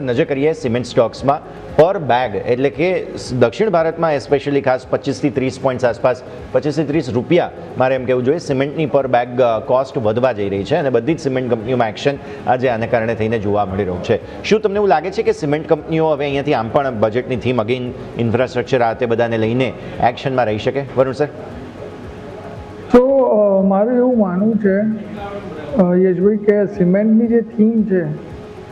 નજર કરીએ સિમેન્ટ સ્ટોક્સમાં પર બેગ, એટલે કે દક્ષિણ ભારતમાં એસ્પેશિયલી ખાસ પચીસથી ત્રીસ પોઈન્ટ્સ આસપાસ, પચીસથી ત્રીસ રૂપિયા મારે એમ કહેવું જોઈએ, સિમેન્ટની પર બેગ કોસ્ટ વધવા જઈ રહી છે અને બધી જ સિમેન્ટ કંપનીઓમાં એક્શન આજે આને કારણે થઈને જોવા મળી રહ્યું છે. શું તમને એવું લાગે છે કે સિમેન્ટ કંપનીઓ હવે અહીંયાથી આમ પણ બજેટની થીમ અગેન ઇન્ફ્રાસ્ટ્રક્ચર આ તે બધાને લઈને એક્શનમાં રહી શકે? વરુણ સર? તો મારું એવું માનવું છે યશભાઈ, કે સિમેન્ટની જે થીમ છે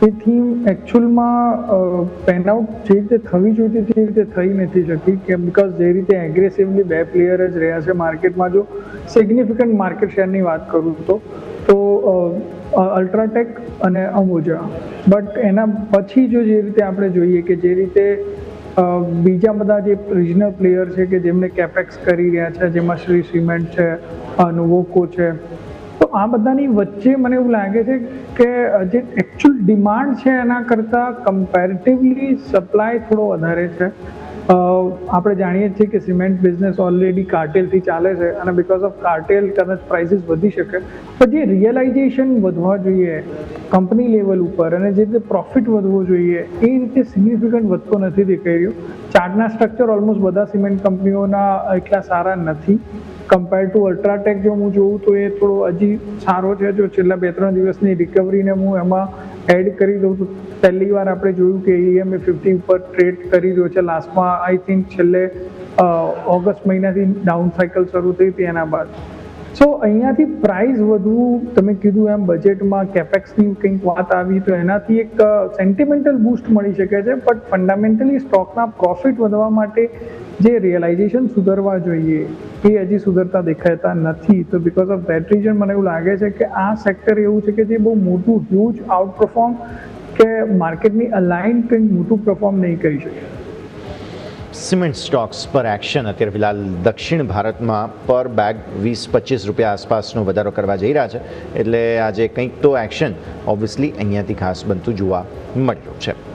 એ થીમ એકચ્યુઅલમાં પેન આઉટ જે રીતે થવી જોઈતી એ રીતે થઈ નથી શકી કે બિકોઝ જે રીતે એગ્રેસિવલી બે પ્લેયર જ રહ્યા છે માર્કેટમાં જો સિગ્નિફિકન્ટ માર્કેટ શેરની વાત કરું તો તો અલ્ટ્રાટેક અને અંબુજા બટ એના પછી જો જે રીતે આપણે જોઈએ કે જે રીતે બીજા બધા જે રિજનલ પ્લેયર છે કે જેમને કેપેક્સ કરી રહ્યા છે, જેમાં શ્રી સિમેન્ટ છે નુવોકો છે તો આ બધાની વચ્ચે મને એવું લાગે છે કે જે એકચ્યુઅલ ડિમાન્ડ છે એના કરતાં કમ્પેરેટિવલી સપ્લાય થોડો વધારે છે. આપણે જાણીએ છીએ કે સિમેન્ટ બિઝનેસ ઓલરેડી કાર્ટેલથી ચાલે છે અને બિકોઝ ઓફ કાર્ટેલ કદાચ પ્રાઇસીસ વધી શકે. પણ જે રિયલાઇઝેશન વધવા જોઈએ કંપની લેવલ ઉપર અને જે રીતે પ્રોફિટ વધવો જોઈએ, એ રીતે સિગ્નિફિકન્ટ વધતો નથી દેખાઈ રહ્યો. ચાર્ટના સ્ટ્રક્ચર ઓલમોસ્ટ બધા સિમેન્ટ કંપનીઓના એટલા સારા નથી. કમ્પેર ટુ અલ્ટ્રાટેક જો હું જોઉં તો એ થોડો હજી સારો છે. જો છેલ્લા બે ત્રણ દિવસની રિકવરીને હું એમાં એડ કરી દઉં તો પહેલી વાર આપણે જોયું કે ઈએમએ ફિફ્ટી ઉપર ટ્રેડ કરી રહ્યો છે. લાસ્ટમાં આઈ થિંક છેલ્લે ઓગસ્ટ મહિનાથી ડાઉન સાયકલ શરૂ થઈ હતી એના બાદ. સો અહીંયાથી પ્રાઇસ વધવું તમે કીધું એમ બજેટમાં કેપેક્સની કંઈક વાત આવી, તો એનાથી એક સેન્ટિમેન્ટલ બૂસ્ટ મળી શકે છે. બટ ફંડામેન્ટલી સ્ટોકના પ્રોફિટ વધવા માટે જે રિયલાઇઝેશન સુધરવા જોઈએ, એ હજી સુધરતા દેખાતા નથી. તો બિકોઝ ઓફ દેટ રીઝન મને એવું લાગે છે કે આ સેક્ટર એવું છે કે જે બહુ મોટું હ્યુજ આઉટ પરફોર્મ કે માર્કેટની અલાઇન કંઈક મોટું પરફોર્મ નહીં કરી શકે. સિમેન્ટ સ્ટોક્સ પર એક્શન અત્યારે ફિલહાલ દક્ષિણ ભારતમાં પર બેગ વીસ, પચીસ રૂપિયા આસપાસનો વધારો કરવા જઈ રહ્યા છે. એટલે આજે કંઈક તો એક્શન ઓબ્વિયસલી અહીંયાથી ખાસ બનતું જોવા મળ્યું છે.